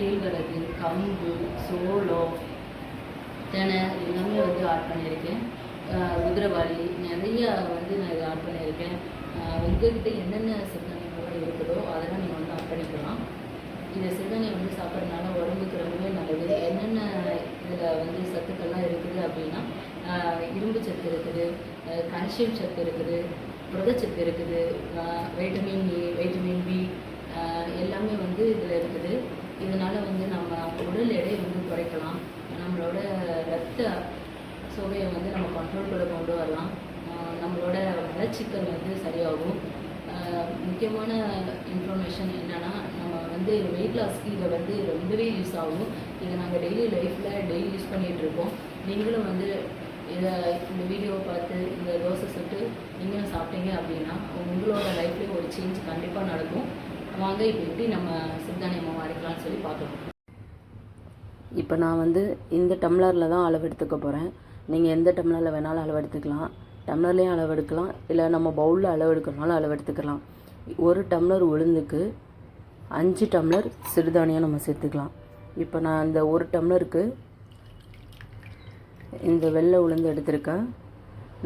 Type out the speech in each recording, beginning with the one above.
கேழ்வரகு கம்பு சோளம் தினை எல்லாமே வந்து ஆட் பண்ணியிருக்கேன். குதிரவாளி குதிரைவாளி நிறைய வந்து நான் இதை ஆட் பண்ணியிருக்கேன். ஆஹ், உங்ககிட்ட என்னென்ன சிறுதானியங்கள் இருக்குதோ அதெல்லாம் நீங்கள் வந்து ஆட் பண்ணிக்கலாம். இந்த சிறுதானியம் வந்து சாப்பிட்றதுனால உடம்புக்கு ரொம்பவே நல்லது. என்னென்ன இதில் வந்து சத்துக்கள்லாம் இருக்குது அப்படின்னா இரும்பு சத்து இருக்குது ஆஹ் கால்சியம் சத்து இருக்குது புரதச்சத்து இருக்குது வைட்டமின் ஏ வைட்டமின் பி எல்லாமே வந்து இதில் இருக்குது. இதனால் வந்து நம்ம உடல் எடை வந்து குறைக்கலாம். நம்மளோட ரத்த சுவையை வந்து நம்ம கண்ட்ரோல்குள்ளே கொண்டு வரலாம். நம்மளோட மலச்சிக்கல் வந்து சரியாகும். முக்கியமான இன்ஃபர்மேஷன் என்னென்னா நம்ம வந்து வெயிட் லாஸ்க்கு இதை வந்து ரொம்பவே யூஸ் ஆகும். இதை நாங்கள் டெய்லி லைஃப்பில் டெய்லி யூஸ் பண்ணிகிட்டு இருக்கோம். நீங்களும் வந்து இதை இந்த வீடியோவை பார்த்து இந்த தோசை சுட்டு நீங்களும் சாப்பிட்டீங்க அப்படின்னா உங்களோட லைஃப்லேயும் ஒரு சேஞ்ச் கண்டிப்பாக நடக்கும். வாங்க இப்போ எப்படி நம்ம சிறுதானியமாக அரைக்கலாம்னு சொல்லி பார்க்கலாம் இப்போ நான் வந்து இந்த டம்ளரில் தான் அளவு எடுத்துக்க போகிறேன் நீங்கள் எந்த டம்ளரில் வேணாலும் அளவு எடுத்துக்கலாம். டம்ளர்லேயும் அளவு எடுக்கலாம். இல்லை நம்ம பவுலில் அளவு எடுக்கிறனாலும் அளவு எடுத்துக்கலாம். ஒரு டம்ளர் உளுந்துக்கு அஞ்சு டம்ளர் சிறுதானியம் நம்ம சேர்த்துக்கலாம். இப்போ நான் இந்த ஒரு டம்ளருக்கு இந்த வெள்ளை உளுந்து எடுத்திருக்கேன்.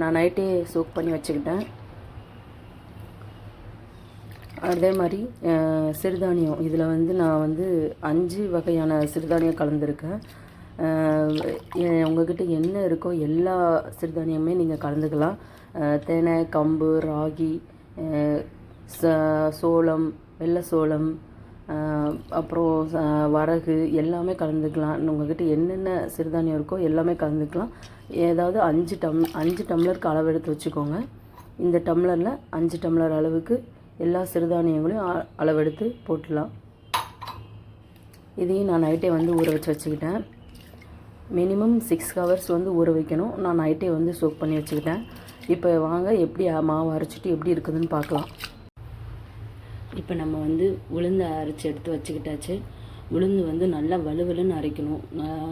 நான் நைட்டே சூப் பண்ணி வச்சுக்கிட்டேன். அதே மாதிரி சிறுதானியம். இதில் வந்து நான் வந்து அஞ்சு வகையான சிறுதானியம் கலந்துருக்கேன். அஹ், உங்ககிட்ட என்ன இருக்கோ எல்லா சிறுதானியமே நீங்கள் கலந்துக்கலாம். தேனை கம்பு ராகி ச- சோளம் வெள்ளை சோளம் அப்புறம் வரகு எல்லாமே கலந்துக்கலாம். உங்ககிட்ட என்னென்ன சிறுதானியம் இருக்கோ எல்லாமே கலந்துக்கலாம். ஏதாவது அஞ்சு டம் அஞ்சு டம்ளருக்கு அளவு எடுத்து வச்சுக்கோங்க. இந்த டம்ளரில் அஞ்சு டம்ளர் அளவுக்கு எல்லா சிறுதானியங்களையும் அ- அளவெடுத்து போட்டுடலாம். இதையும் நான் நைட்டே வந்து ஊற வச்சு வச்சுக்கிட்டேன். மினிமம் சிக்ஸ் ஹவர்ஸ் வந்து ஊற வைக்கணும். நான் நைட்டே வந்து சோக் பண்ணி வச்சுக்கிட்டேன். இப்போ வாங்க எப்படி மாவு அரைச்சிட்டு எப்படி இருக்குதுன்னு பார்க்கலாம். இப்போ நம்ம வந்து உளுந்து அரைச்சி எடுத்து வச்சுக்கிட்டாச்சு. உளுந்து வந்து நல்லா வலுவலுன்னு அரைக்கணும்.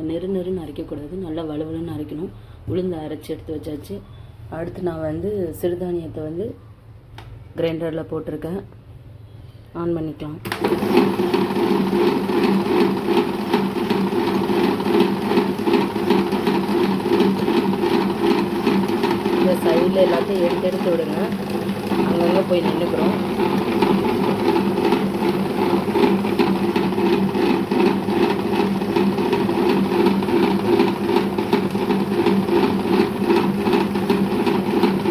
நெரு நெருன்னு அரைக்கக்கூடாது. நல்லா வலுவலுன்னு அரைக்கணும். உளுந்து அரைச்சி எடுத்து வச்சாச்சு. அடுத்து நான் வந்து சிறுதானியத்தை வந்து கிரைண்டரில் போட்டிருக்கேன். ஆன் பண்ணிக்கலாம். இந்த சைடில் எல்லாத்தையும் எடுத்து எடுத்து விடுங்க. அங்கங்கே போய் நின்றுக்கிறோம்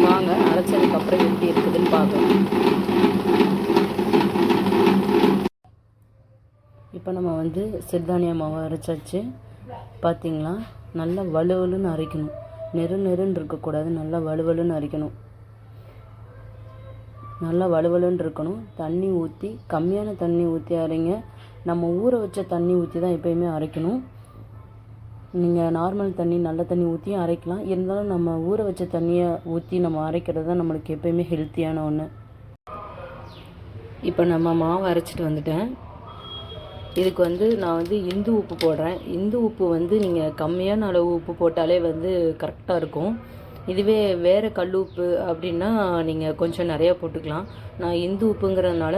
வாங்க அரைச்சதுக்கப்புறம் எப்படி இருக்குதுன்னு பார்க்கலாம் இப்போ நம்ம வந்து சிறுதானிய மாவு அரைச்சாச்சு. பார்த்தீங்களா நல்லா வலுவலுன்னு அரைக்கணும். நெரு நெருன்னு இருக்கக்கூடாது. நல்லா வலுவலுன்னு அரைக்கணும். நல்லா வலுவலுன்னு இருக்கணும். தண்ணி ஊற்றி கம்மியான தண்ணி ஊற்றி அரைங்க. நம்ம ஊற வச்ச தண்ணி ஊற்றி தான் எப்பயுமே அரைக்கணும். நீங்கள் நார்மல் தண்ணி நல்ல தண்ணி ஊற்றியும் அரைக்கலாம். இருந்தாலும் நம்ம ஊற வச்ச தண்ணியை ஊற்றி நம்ம அரைக்கிறது தான் நம்மளுக்கு எப்பயுமே ஹெல்த்தியான ஒன்று இப்போ நம்ம மாவு அரைச்சிட்டு வந்துட்டேன். இதுக்கு வந்து நான் வந்து இந்து உப்பு போடுறேன். இந்து உப்பு வந்து நீங்கள் கம்மியான அளவு உப்பு போட்டாலே வந்து கரெக்டாக இருக்கும். இதுவே வேறு கல் உப்பு அப்படின்னா நீங்கள் கொஞ்சம் நிறையா போட்டுக்கலாம். நான் இந்து உப்புங்கிறதுனால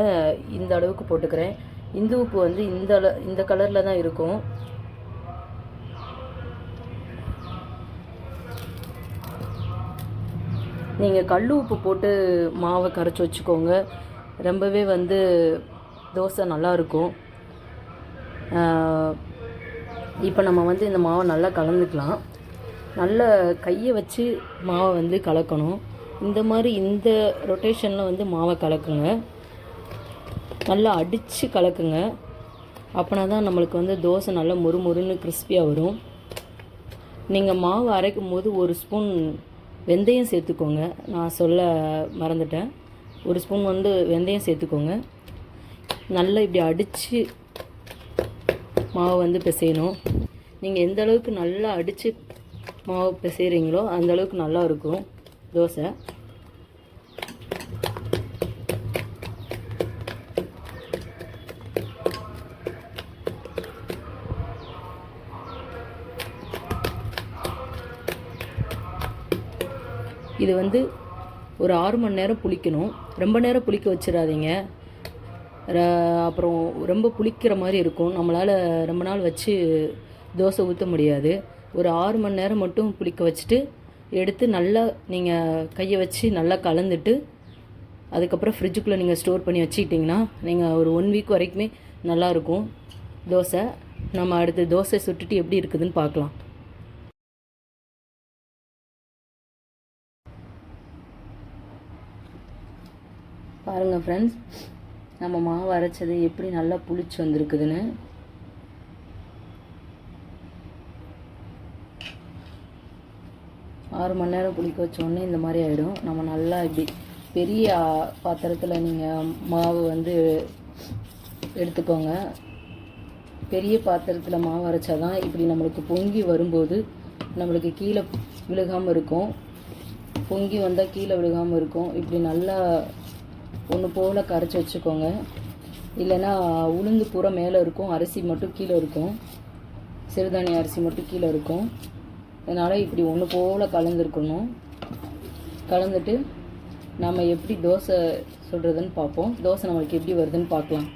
இந்த அளவுக்கு போட்டுக்கிறேன். இந்து உப்பு வந்து இந்த இந்த கலரில் தான் இருக்கும். நீங்கள் கல் உப்பு போட்டு மாவை கரைச்சி வச்சுக்கோங்க. ரொம்பவே வந்து தோசை நல்லாயிருக்கும் இப்போ நம்ம வந்து இந்த மாவை நல்லா கலந்துக்கலாம். நல்ல கையை வச்சு மாவை வந்து கலக்கணும். இந்த மாதிரி இந்த ரொட்டேஷனில் வந்து மாவை கலக்குங்க. நல்லா அடித்து கலக்குங்க. அப்போனா தான் நம்மளுக்கு வந்து தோசை நல்லா முறுமுறுன்னு கிறிஸ்பியாக வரும். நீங்கள் மாவு அரைக்கும் போது ஒரு ஸ்பூன் வெந்தயம் சேர்த்துக்கோங்க. நான் சொல்ல மறந்துட்டேன். ஒரு ஸ்பூன் வந்து வெந்தயம் சேர்த்துக்கோங்க. நல்லா இப்படி அடித்து மாவு வந்து பிசையணும். நீங்கள் எந்த அளவுக்கு நல்லா அடித்து மாவு பிசைகிறீங்களோ அந்த அளவுக்கு நல்லா இருக்கும். தோசை. இது வந்து ஒரு ஆறு மணி நேரம் புளிக்கணும். ரொம்ப நேரம் புளிக்க வச்சிடாதீங்க. அப்புறம் ரொம்ப புளிக்கிற மாதிரி இருக்கும். நம்மளால் ரொம்ப நாள் வச்சு தோசை ஊற்ற முடியாது. ஒரு ஆறு மணி நேரம் மட்டும் புளிக்க வச்சுட்டு எடுத்து நல்லா நீங்கள் கையை வச்சு நல்லா கலந்துட்டு அதுக்கப்புறம் ஃப்ரிட்ஜுக்குள்ளே நீங்கள் ஸ்டோர் பண்ணி வச்சுக்கிட்டிங்கன்னா நீங்கள் ஒரு ஒன் வீக் வரைக்குமே நல்லாயிருக்கும் தோசை. நம்ம அடுத்து தோசை சுட்டுட்டு எப்படி இருக்குதுன்னு பார்க்கலாம். பாருங்கள் ஃப்ரெண்ட்ஸ் நம்ம மாவு அரைச்சது எப்படி நல்லா புளிச்சு வந்திருக்குதுன்னு. ஆறு மணி நேரம் புளிக்க வச்சோடனே இந்த மாதிரி ஆகிடும் நம்ம நல்லா இப்படி பெரிய பாத்திரத்தில் நீங்கள் மாவு வந்து எடுத்துக்கோங்க. பெரிய பாத்திரத்தில் மாவு அரைச்சா தான் இப்படி நம்மளுக்கு பொங்கி வரும்போது நம்மளுக்கு கீழே விழுகாமல் இருக்கும். பொங்கி வந்தால் கீழே விழுகாமல் இருக்கும். இப்படி நல்லா ஒன்று போல் கரைச்சி வச்சுக்கோங்க. இல்லைன்னா உளுந்து பூரா மேலே இருக்கும் அரிசி மட்டும் கீழே இருக்கும். சிறுதானிய அரிசி மட்டும் கீழே இருக்கும். அதனால் இப்படி ஒன்று போல் கலந்துருக்கணும். கலந்துட்டு நம்ம எப்படி தோசை சுடுறதுன்னு பார்ப்போம். தோசை நம்மளுக்கு எப்படி வருதுன்னு பார்க்கலாம்.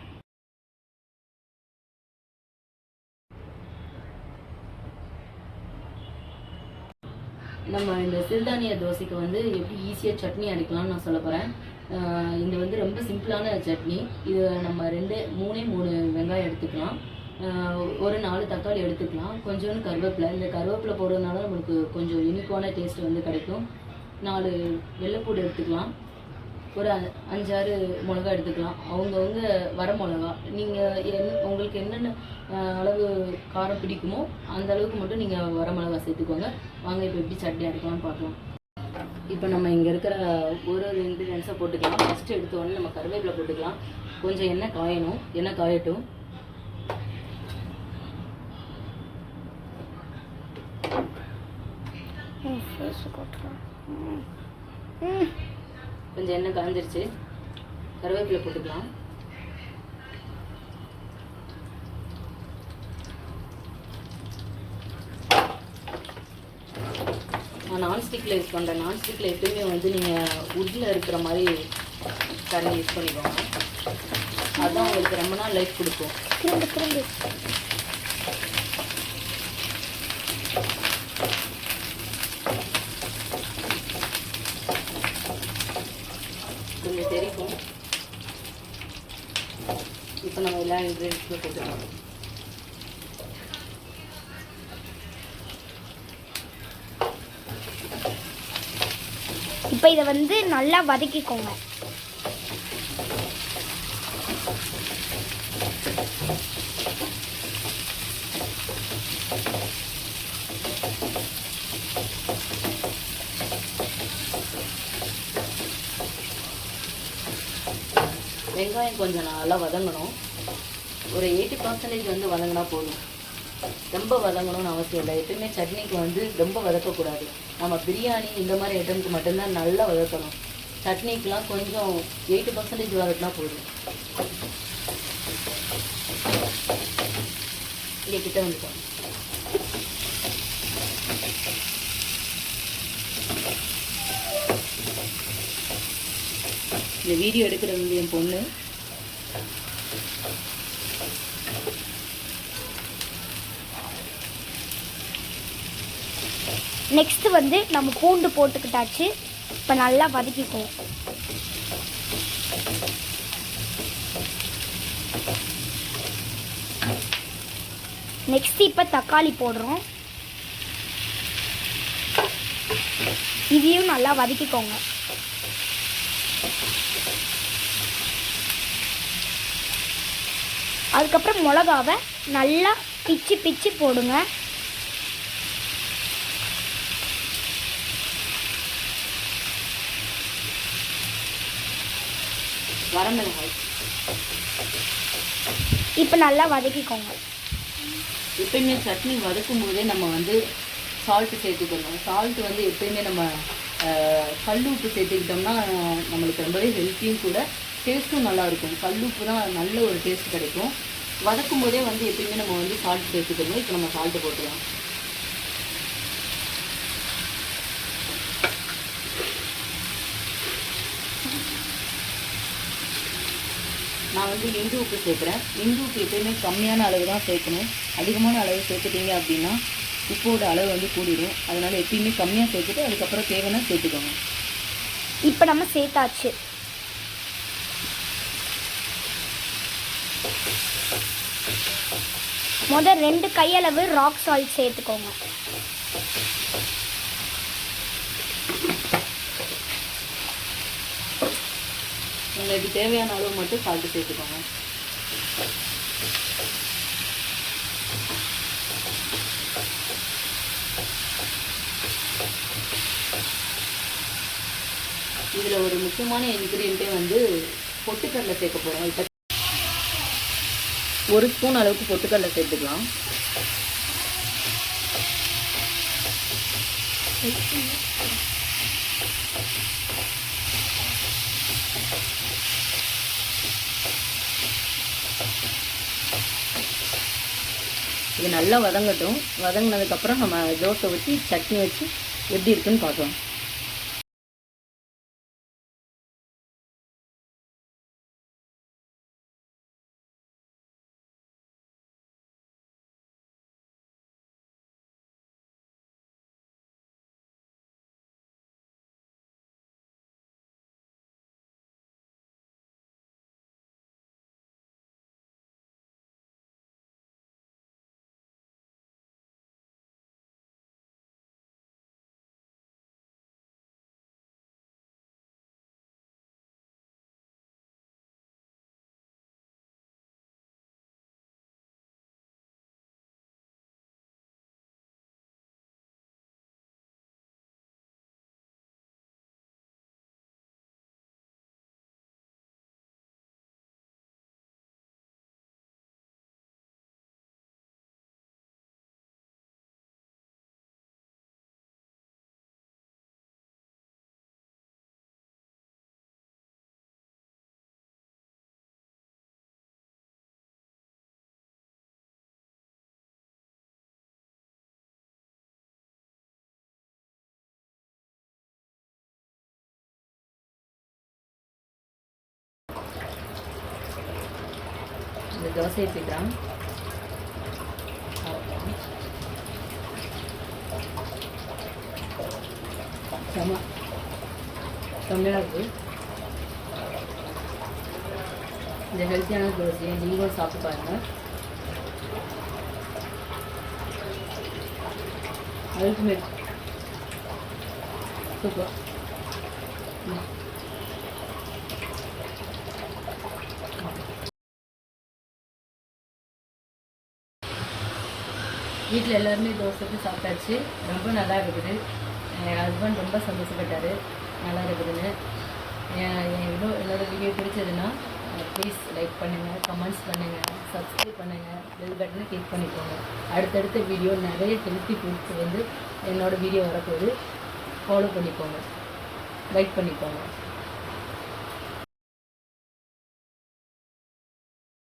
நம்ம இந்த சிறுதானிய தோசைக்கு வந்து எப்படி ஈஸியாக சட்னி அரைக்கலாம்னு நான் சொல்ல போகிறேன் இது வந்து ரொம்ப சிம்பிளான சட்னி. இது நம்ம ரெண்டு மூணே மூணு வெங்காயம் எடுத்துக்கலாம். ஒரு நாலு தக்காளி எடுத்துக்கலாம். கொஞ்சோண்டு கருவேப்பிலை. இந்த கருவேப்பிலை போடுறதுனால நம்மளுக்கு கொஞ்சம் யூனிக்கான டேஸ்ட் வந்து கிடைக்கும். நாலு வெள்ளைப்பூடு எடுத்துக்கலாம். ஒரு அ- அஞ்சாறு மிளகா எடுத்துக்கலாம். அவங்கவுங்க வர மிளகா. நீங்கள் என் உங்களுக்கு என்னென்ன அளவு காரம் பிடிக்குமோ அந்த அளவுக்கு மட்டும் நீங்கள் வர மிளகா சேர்த்துக்கோங்க. வாங்க இப்போ எப்படி சட்னி அரைக்கலாம்னு பார்க்கலாம். இப்போ நம்ம இங்கே இருக்கிற ஒரு ஒரு இன்க்ரீடியன்ஸை போட்டுக்கலாம். ஃபஸ்ட்டு எடுத்த உடனே நம்ம கருவேப்பிலை போட்டுக்கலாம். கொஞ்சம் எண்ணெய் காயணும். எண்ணெய் காயட்டும். கொஞ்சம் எண்ணெய் காஞ்சிருச்சு. கருவேப்பிலை போட்டுக்கலாம் நான் நான்ஸ்டிக்கில் யூஸ் பண்ணுறேன் நான்ஸ்டிக்கில் எப்பயுமே வந்து நீங்கள் உட்டில் இருக்கிற மாதிரி கரண்டி யூஸ் பண்ணிக்கோங்க. அதான் உங்களுக்கு ரொம்ப நாள் லைஃப் கொடுக்கும். கொஞ்சம் தெரிக்கும். இப்போ நம்ம எல்லா இன்க்ரீடியன்ஸுமே போட்டுக்கலாம். இப்போ இதை வந்து நல்லா வதக்கிக்கோங்க. வெங்காயம் கொஞ்சம் நல்லா வதங்கணும். ஒரு எயிட்டி பர்சன்டேஜ் வந்து வதங்கினா போதும். ரொம்ப வதங்கணும்னு அவசியம் இல்லை. எப்பயுமே சட்னிக்கு வந்து ரொம்ப வதக்கக்கூடாது. நம்ம பிரியாணி இந்த மாதிரி ஐட்டம்க்கு மட்டும்தான் நல்லா வதக்கணும். சட்னிக்கெலாம் கொஞ்சம் எயிட்டி பர்சன்டேஜ் வதக்கினா போதும். இங்கே கிட்ட வந்துட்டோம் இந்த வீடியோ எடுக்கிறது வந்து என் பொண்ணு. நெக்ஸ்ட்டு வந்து நம்ம பூண்டு போட்டுக்கிட்டாச்சு. இப்போ நல்லா வதக்கிக்குவோம். நெக்ஸ்ட் இப்போ தக்காளி போடுறோம். இதையும் நல்லா வதக்கிக்கோங்க. அதுக்கப்புறம் மிளகாவை நல்லா பிச்சு பிச்சு போடுங்க. வரமிளகாய். இப்போ நல்லா வதக்கிக்கோங்க. எப்பயுமே சட்னி வதக்கும் போதே நம்ம வந்து சால்ட்டு சேர்த்துக்கணும். சால்ட் வந்து எப்பயுமே நம்ம கல் உப்பு சேர்த்துக்கிட்டோம்னா நம்மளுக்கு ரொம்பவே ஹெல்த்தியும் கூட டேஸ்ட்டும் நல்லா இருக்கும் கல் உப்பு தான் நல்ல ஒரு டேஸ்ட் கிடைக்கும். வதக்கும் போதே வந்து எப்பயுமே நம்ம வந்து சால்ட் சேர்த்துக்கணும். இப்போ நம்ம சால்ட்டு போட்டுக்கலாம். நான் வந்து இந்து உப்பு சேர்க்குறேன். இந்து உப்பு எப்பயுமே கம்மியான அளவு தான் சேர்க்கணும். அதிகமான அளவு சேர்த்துட்டீங்க அப்படின்னா உப்போட அளவு வந்து கூடிடும் அதனால் எப்பயுமே கம்மியாக சேர்த்துட்டு அதுக்கப்புறம் தேவைன்னா சேர்த்துக்கோங்க. இப்போ நம்ம சேர்த்தாச்சு. முதல் ரெண்டு கையளவு ராக் சால்ட் சேர்த்துக்கோங்க. உங்களுக்கு தேவையான அளவு மட்டும் சால்ட்டு சேர்த்துக்கோங்க. இதில் ஒரு முக்கியமான இன்க்ரீடியண்ட்டே வந்து பொட்டுக்கடலை சேர்க்க போகிறோம் இப்போ ஒரு ஸ்பூன் அளவுக்கு பொட்டுக்கடலை சேர்த்துக்கலாம். இது நல்லா வதங்கட்டும். வதங்கினதுக்கப்புறம் நம்ம தோசை ஊற்றி சட்னி வச்சு எப்படி இருக்குன்னு பார்க்கலாம். தோசை ஊற்றிக்கலாம் செம. செம்மையாக இருக்குது இந்த ஹெல்த்தியான தோசையை நீங்களும் சாப்பிட்டு பாருங்கள் அல்டிமேட் சூப்பர். வீட்டில் எல்லாருமே தோசைக்கு சாப்பிட்டாச்சு. ரொம்ப நல்லா இருக்குது. என் ஹஸ்பண்ட் ரொம்ப சந்தோஷப்பட்டார். நல்லா இருக்குதுன்னு. என் என் வீடியோ என்னோட வீடியோ பிடிச்சதுன்னா ப்ளீஸ் லைக் பண்ணுங்கள் கமெண்ட்ஸ் பண்ணுங்கள் சப்ஸ்கிரைப் பண்ணுங்கள் பெல் பட்டனை கிளிக் பண்ணிக்கோங்க. அடுத்தடுத்த வீடியோ நிறைய ஹெல்த்தி ஃபுட்ஸ் வந்து என்னோடய வீடியோ வரப்போகுது. ஃபாலோ பண்ணிக்கோங்க. லைக் பண்ணிக்கோங்க.